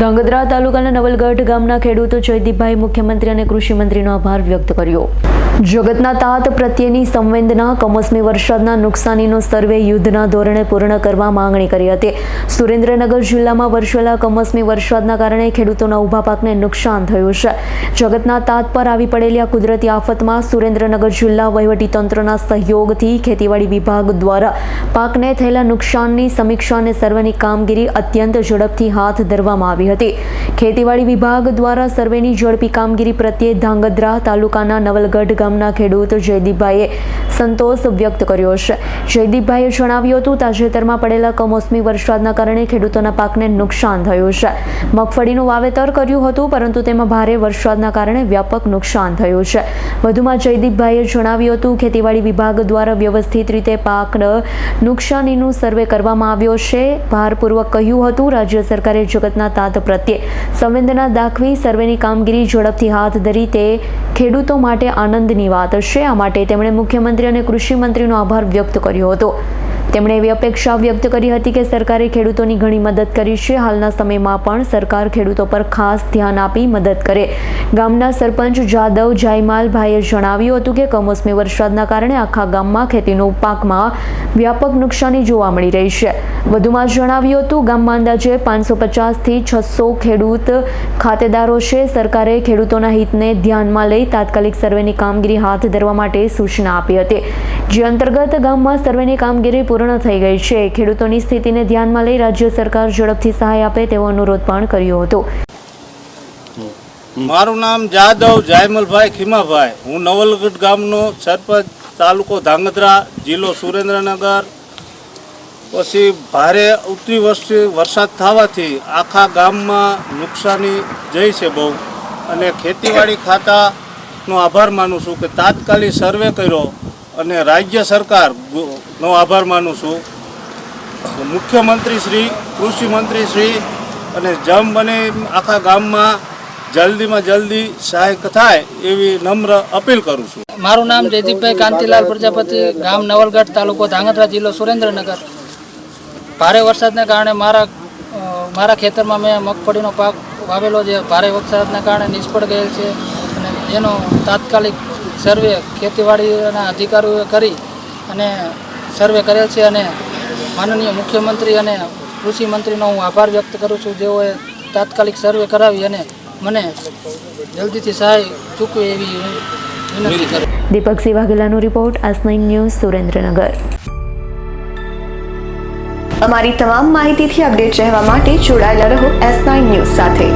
ધાંગધ્રા તાલુકાના નવલગઢ ગામના ખેડૂતો જયદીપભાઈ મુખ્યમંત્રી અને કૃષિમંત્રીનો આભાર વ્યક્ત કર્યો. જગતના તાત પ્રત્યેની સંવેદના, કમોસમી વરસાદના નુકસાનીનો સર્વે યુદ્ધના ધોરણે પૂર્ણ કરવા માંગણી કરી હતી. સુરેન્દ્રનગર જિલ્લામાં વરસેલા કમોસમી વરસાદના કારણે ખેડૂતોના ઊભા પાકને નુકસાન થયું છે. જગતના તાત પર આવી પડેલી આ કુદરતી આફતમાં સુરેન્દ્રનગર જિલ્લા વહીવટીતંત્રના સહયોગથી ખેતીવાડી વિભાગ દ્વારા પાકને થયેલા નુકસાનની સમીક્ષા અને સર્વેની કામગીરી અત્યંત ઝડપથી હાથ ધરવામાં આવી હતી. ખેતીવાડી વિભાગ દ્વારા સર્વેની ઝડપી કામગીરી પ્રત્યે ધાંગધ્રા તાલુકાના નવલગઢ ગામના ખેડૂત જયદીપભાઈએ સંતોષ વ્યક્ત કર્યો છે. જયદીપભાઈએ જણાવ્યું હતું, તાજેતરમાં પડેલા કમોસમી વરસાદના કારણે ખેડૂતોના પાકને નુકસાન થયું છે. મગફળીનું વાવેતર કર્યું હતું, પરંતુ તેમાં ભારે વરસાદના કારણે વ્યાપક નુકસાન થયું છે. વધુમાં જયદીપભાઈએ જણાવ્યું હતું, ખેતીવાડી વિભાગ દ્વારા વ્યવસ્થિત રીતે પાક નુકસાનીનું સર્વે કરવામાં આવ્યો છે. ભારપૂર્વક કહ્યું હતું, રાજ્ય સરકારે જગતના તાત પ્રત્યે સંવેદના દાખવી, સર્વેની કામગીરી ઝડપથી હાથ ધરી તે ખેડૂતો માટે આનંદની વાત છે. આ માટે તેમણે મુખ્યમંત્રી અને કૃષિ મંત્રીનો આભાર વ્યક્ત કર્યો હતો. તેમણે એવી અપેક્ષા વ્યક્ત કરી હતી કે સરકારે ખેડૂતોની ઘણી મદદ કરી છે. હાલના સમયમાં પણ સરકાર ખેડૂતો પર ખાસ ધ્યાન આપી મદદ કરે. ગામના સરપંચ જાદવ જાયમાલભાઈએ જણાવ્યું હતું કે કમોસમી વરસાદના કારણે આખા ગામમાં ખેતીનો પાકમાં વ્યાપક નુકસાની જોવા મળી રહી છે. વધુમાં જણાવ્યું હતું, ગામમાં અંદાજે પાંચસો પચાસથી છસો ખેડૂત ખાતેદારો છે. સરકારે ખેડૂતોના હિતને ધ્યાનમાં લઈ તાત્કાલિક સર્વેની કામગીરી હાથ ધરવા માટે સૂચના આપી હતી. જે અંતર્ગત ગામમાં સર્વેની કામગીરી પૂર્ણ થઈ ગઈ છે. ખેડૂતોની સ્થિતિને ધ્યાનમાં લઈ રાજ્ય સરકાર ઝડપથી સહાય આપે તેવો અનુરોધ પણ કર્યો હતો. મારું નામ જાદવ જાયમલભાઈ ખીમાભાઈ. હું નવલગઢ ગામનો સરપંચ, તાલુકો ધાંગધ્રા, જિલ્લો સુરેન્દ્રનગર. પછી ભારે ઉતરી વર્ષે વરસાદ થવાથી આખા ગામમાં નુકસાની જઈ છે બહુ. અને ખેતીવાડી ખાતાનો આભાર માનું છું કે તાત્કાલિક સર્વે કર્યો અને રાજ્ય સરકાર નો આભાર માનું છું. મુખ્યમંત્રી શ્રી, કૃષિ મંત્રી શ્રી અને જમ બને આખા ગામમાં જલ્દીમાં જલ્દી સહાય થાય એવી નમ્ર અપીલ કરું છું. મારું નામ જયદીપભાઈ કાંતિલાલ પ્રજાપતિ, ગામ નવલગઢ, તાલુકો ધાંગધ્રા જિલ્લો સુરેન્દ્રનગર. ભારે વરસાદને કારણે મારા મારા ખેતરમાં મેં મગફળીનો પાક વાવેલો છે. ભારે વરસાદના કારણે નિષ્ફળ ગયેલ છે અને એનો તાત્કાલિક સર્વે ખેતીવાડીના અધિકારીઓએ કરી અને સર્વે કરેલ છે અને માનનીય મુખ્યમંત્રી અને કૃષિ મંત્રીનો હું આભાર વ્યક્ત કરું છું. જેઓએ તાત્કાલિક સર્વે કરાવી અને મને જલ્દીથી સહાય ચૂકવે એવી હું વિનંતી કરું દીપક વાઘેલાનો રિપોર્ટ આસ ન્યૂઝ સુરેન્દ્રનગર. અમારી તમામ માહિતીથી અપડેટ રહેવા માટે જોડાયેલા રહો એસ ન્યૂઝ સાથે.